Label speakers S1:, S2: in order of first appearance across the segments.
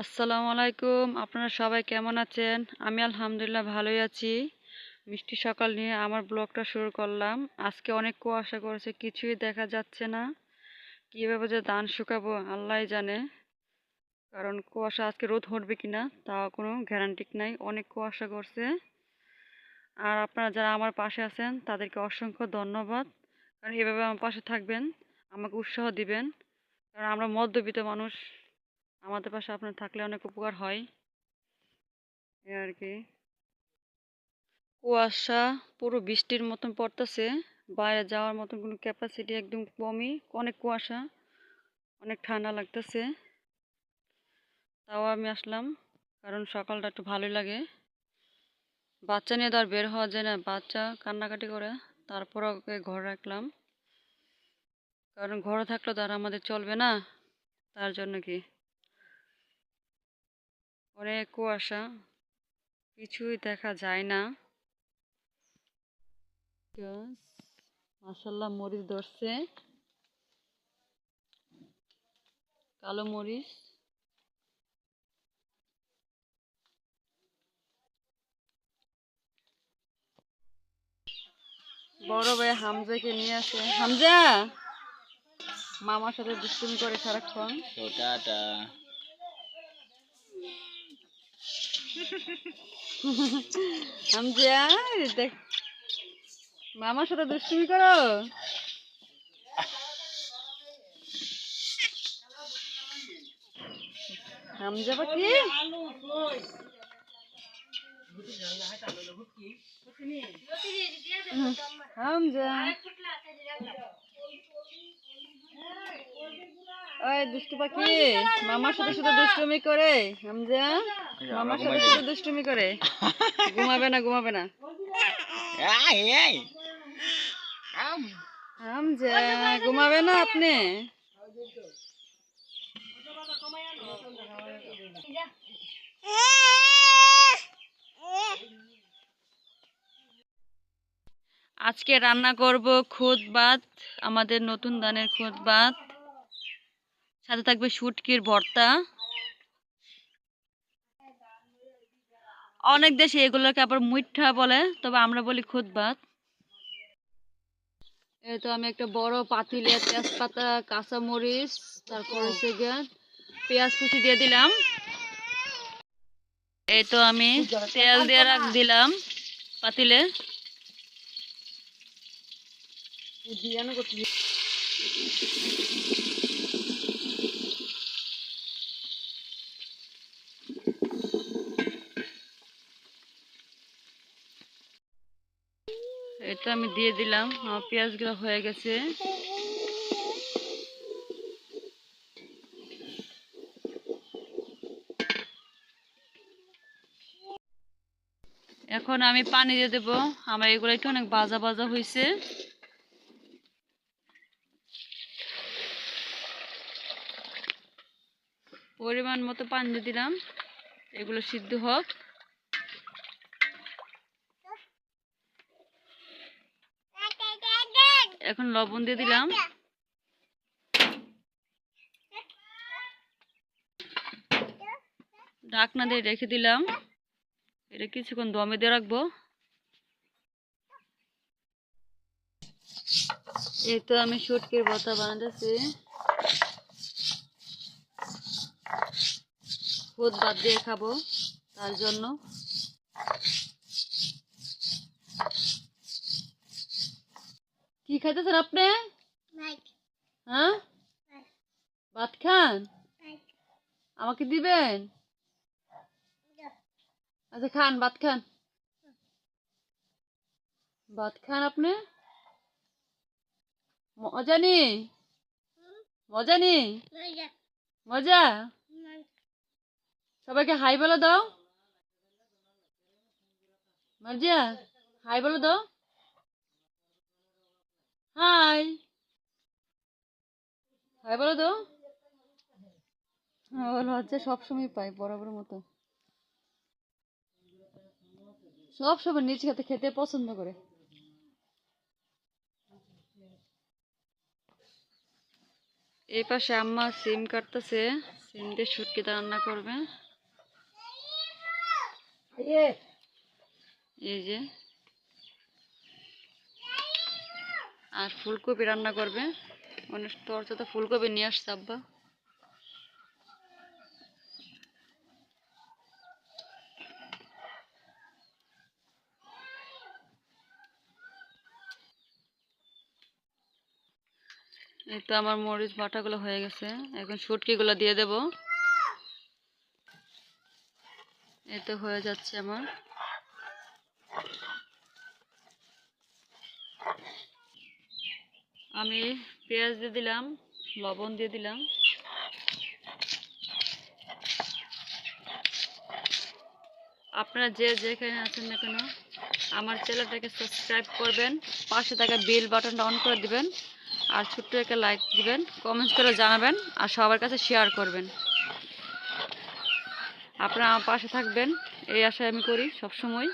S1: আসসালামু আলাইকুম। আপনারা সবাই কেমন আছেন? আমি আলহামদুলিল্লাহ ভালোই আছি। মিষ্টি সকাল নিয়ে আমার ব্লগটা শুরু করলাম। আজকে অনেক কুয়াশা করেছে কিছুই দেখা যাচ্ছে না। কীভাবে যে ধান শুকাবো আল্লাহই জানে। কারণ কুয়াশা আজকে রোদ উঠবে কিনা তাও কোনো গ্যারান্টি নাই। অনেক কুয়াশা করছে। আর আপনারা যারা আমার পাশে আছেন, তাদেরকে অসংখ্য ধন্যবাদ। কারণ এভাবে আমার পাশে থাকবেন, আমাকে উৎসাহ দিবেন। কারণ আমরা মধ্যবিত্ত মানুষ আমাদের পাশে আপনার থাকলে অনেক উপকার হয়। এই আর কি। কুয়াশা, পুরো বৃষ্টির মতন পড়তেছে। বাইরে যাওয়ার মতন কোনো ক্যাপাসিটি একদম কমই। অনেক কুয়াশা, অনেক ঠান্ডা লাগতেছে। তাও আমি আসলাম, কারণ সকালটা একটু ভালোই লাগে। বাচ্চা নিয়ে তো আর বের হওয়া যায় না। বাচ্চা কান্নাকাটি করে, তারপর ওকে ঘরে রাখলাম। কারণ ঘরে থাকলে তো আর আমাদের চলবে না। তার জন্য কি? অনেক কুয়াশা কিছুই দেখা যায় না। মাসাল্লাহ মরিচ ধরছে। কালো মরিচ। বড় ভাই হামজাকে নিয়ে আসে। হামজা! মামার সাথে দুষ্টুমি করে সারাক্ষণ। দেখ মামার সাথে দুষ্টুমি করো। হামজা ওই দুষ্টু পাখি মামার সাথে শুধু দুষ্টুমি করে হামজা মামার সাথে শুধু দুষ্টুমি করে। ঘুমাবে না ঘুমাবে না। হামজা ঘুমাবে না আপনি? আজকে রান্না করব খুদ ভাত, আমাদের নতুন ধানের খুদ ভাত। সাথে থাকবে শুটকির ভর্তা। অনেক দেশে এগুলোকে আবার মুইঠা বলে, তবে আমরা বলি খুদ ভাত। এই তো আমি একটা বড় পাতিলে তেজপাতা, কাঁচামরিচ, তারপর হচ্ছে গিয়ে পেঁয়াজ কুচি দিয়ে দিলাম। এই তো আমি তেল দিয়ে রাখ দিলাম পাতিলে। এটা আমি দিয়ে দিলাম। আমার পেঁয়াজগুলো হয়ে গেছে। এখন আমি পানি দিয়ে দেবো। আমার এগুলো একটু অনেক বাজা বাজা হয়েছে পরিমাণ মতো পানি দিলাম। এগুলো সিদ্ধ হোক। এখন লবণ দিয়ে দিলাম। ঢাকনা দিয়ে রেখে দিলাম। এটা কিছুক্ষণ দমে দিয়ে রাখব। এই তো আমি শুটকির বতা বানাতেছি। খুদ বাদ দিয়ে খাব তার জন্য। কি খাইতেছেন আপনি? হ্যাঁ? ভাত খান? আমাকে দিবেন? আচ্ছা খান ভাত খান। ভাত খান আপনি? মজা নি? মজা নি? মজা? সবাইকে হাই বলে দাও। মর্জিয়া হাই বলে দাও। হাই। হাই বলে দাও। লজ্জা সবসময় পাই বরাবর মতো। সব সময় নিজ খেতে খেতে পছন্দ করে। এই পাশে আম্মা সিম কাটতেছে সিম দিয়ে শুটকিটা রান্না করবে। এই যে। আর ফুলকপি রান্না করবে। মানে তোর তো ফুলকপি নিয়ে আসছে আব্বা। এই তো আমার মরিচ বাটাগুলো হয়ে গেছে। এখন শুটকিগুলো দিয়ে দেব। এই হয়ে যাচ্ছে আমার। আমি পেঁয়াজ দিয়ে দিলাম, লবণ দিয়ে দিলাম। আপনারা যে যেখানে আছেন না কেন, আমার চ্যানেলটাকে সাবস্ক্রাইব করবেন, পাশে থাকা বেল বাটনটা অন করে দিবেন, আর ছোট্ট একটা লাইক দিবেন, কমেন্টস করে জানাবেন, আর সবার কাছে শেয়ার করবেন। আপনারা আমার পাশে থাকবেন। এই আশায় আমি করি সব সময়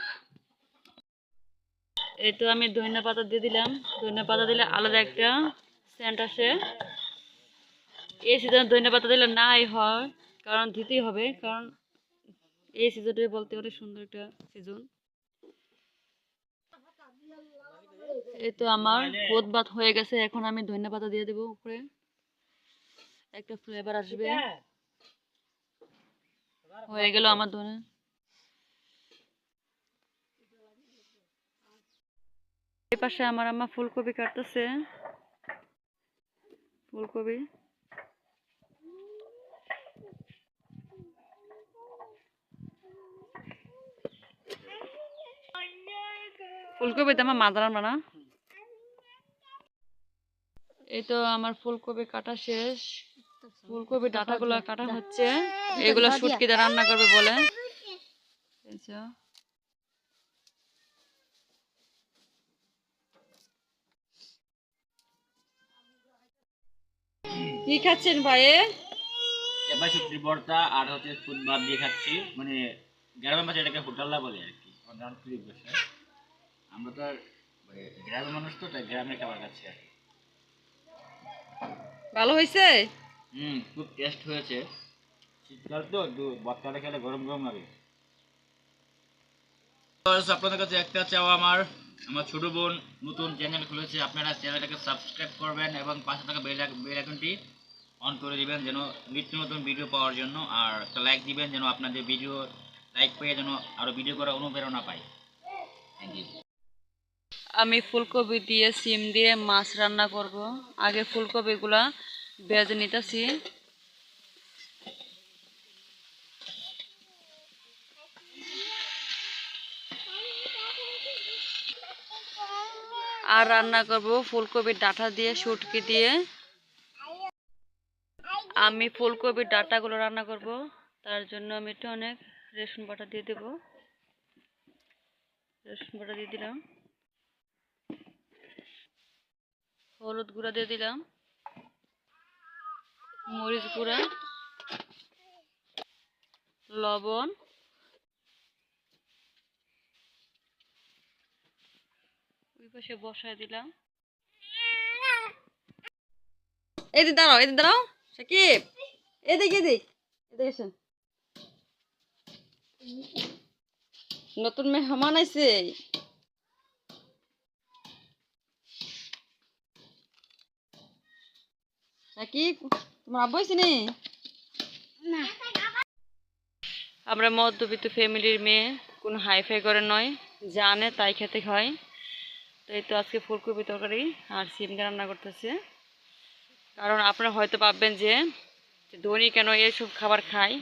S1: এই তো আমি ধনিয়া পাতা দিয়ে দিলাম। ধনিয়া পাতা দিলে আলাদা একটা সেন্ট আসে। এই সিজনে ধনিয়া পাতা দিলে নাই হয়, কারণ দিতেই হবে, কারণ এই সিজনটাই বলতে অনেক সুন্দর একটা সিজন এই তো আমার পোদ ভাত হয়ে গেছে, এখন আমি ধনিয়া পাতা দিয়ে দেবো উপরে। একটা ফ্লেভার আসবে। হয়ে গেল আমার ধনে এই পাশে আমার আম্মা ফুলকপি কাটতেছে। ফুলকপি। ফুলকপিতে আমার মাদার আনবা না? এই তো আমার ফুলকপি কাটা শেষ। ফুলকপি ডাটাগুলো কাটা হচ্ছে। এগুলো শুটকিতে রান্না করবে বলে। এই যে। কি খাচ্ছেন ভাইয়ে?
S2: এবার শুক্তি ভর্তা আর হচ্ছে ফুট ভাত দিয়ে খাচ্ছি। মানে গ্রামের মাঝে এটাকে হোটাল্লা বলে আর কি। আমরা তো আর মানে গ্রামের মানুষ তো তাই গ্রামের খাবার খাচ্ছি আর কি।
S1: ভালো হয়েছে
S2: হুম খুব টেস্ট হয়েছে। শীতকাল তো ভর্তাটা খেলে গরম গরম লাগে। আপনাদের কাছে একটা চাওয়া আমার। আমার ছোট বোন নতুন চ্যানেল খুলেছে আপনারা চ্যানেলটাকে সাবস্ক্রাইব করবেন এবং পাশে থাকা বেল বেল আইকনটি অন করে দিবেন যেন নিত্য নতুন ভিডিও পাওয়ার জন্য আর একটা লাইক দিবেন যেন আপনাদের ভিডিও লাইক পেয়ে যেন আরও ভিডিও করার অনুপ্রেরণা পাই থ্যাংক ইউ
S1: আমি ফুলকপি দিয়ে সিম দিয়ে মাছ রান্না করব। আগে ফুলকপিগুলা ভেজে নিতেছি। আর রান্না করব ফুলকপির ডাঁটা দিয়ে, শুটকি দিয়ে। আমি ফুলকপির ডাঁটাগুলো রান্না করব, তার জন্য আমি একটু অনেক রসুন বাটা দিয়ে দেব। রসুন বাটা দিয়ে দিলাম। হলুদ গুঁড়া দিয়ে দিলাম। মরিচ গুঁড়া, লবণ, ওই পাশে বসায় দিলাম। এদিক দাঁড়াও এদিক দাঁড়াও, সাকিব। এদিক এদিক এদিক এসেন নতুন মেহমান আইছে। সাকিব তোমার আব্বু আমরা মধ্যবিত্ত ফ্যামিলির মেয়ে কোনো হাইফাই করে নয় জানে তাই খেতে হয় তো এই তো আজকে ফুলকপি তরকারি আর সিম দিয়ে রান্না করতেছে। কারণ আপনারা হয়তো ভাববেন যে ধনী কেন এইসব খাবার খায়?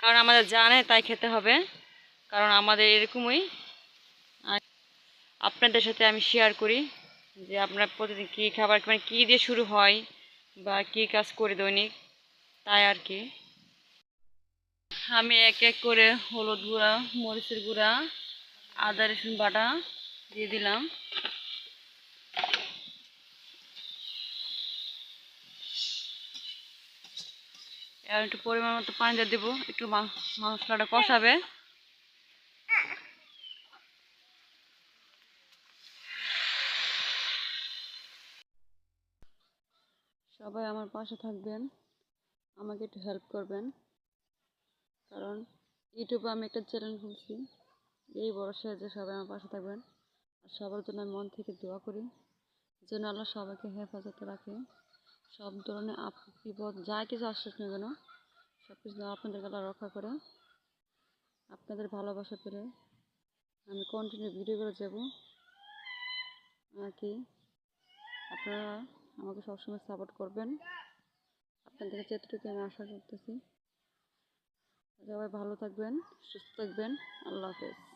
S1: কারণ আমাদের জানে তাই খেতে হবে। কারণ আমাদের এরকমই। আপনাদের সাথে আমি শেয়ার করি যে আপনারা প্রতিদিন কী খাবার মানে কী দিয়ে শুরু হয় বা কী কাজ করি দৈনিক? তাই আর কি। আমি এক এক করে হলুদ গুঁড়া, মরিচের গুঁড়া, আদা, রসুন বাটা দিয়ে দিলাম। আর একটু পরিমাণ মতো পানি দিয়ে দেবো। একটু মা- মশলাটা কষাবে। সবাই আমার পাশে থাকবেন। আমাকে একটু হেল্প করবেন। কারণ ইউটিউবে আমি একটা চ্যানেল খুলছি। এই ভরসায় যে সবাই আমার পাশে থাকবেন। আর সবার জন্য আমি মন থেকে দোয়া করি, যেন আল্লাহ সবাইকে হেফাজতে রাখে। সব ধরনের আপ বিপদ, যা কিছু আসুক না কেন সব কিছু আপনাদের গলা রক্ষা করে। আপনাদের ভালোবাসা পেলে আমি কন্টিনিউ ভিডিও করে যাব নাকি আপনারা আমাকে সবসময় সাপোর্ট করবেন। আপনাদের কাছে এতটুকু আমি আশা করতেছি। সবাই ভালো থাকবেন, সুস্থ থাকবেন। আল্লাহ হাফেজ।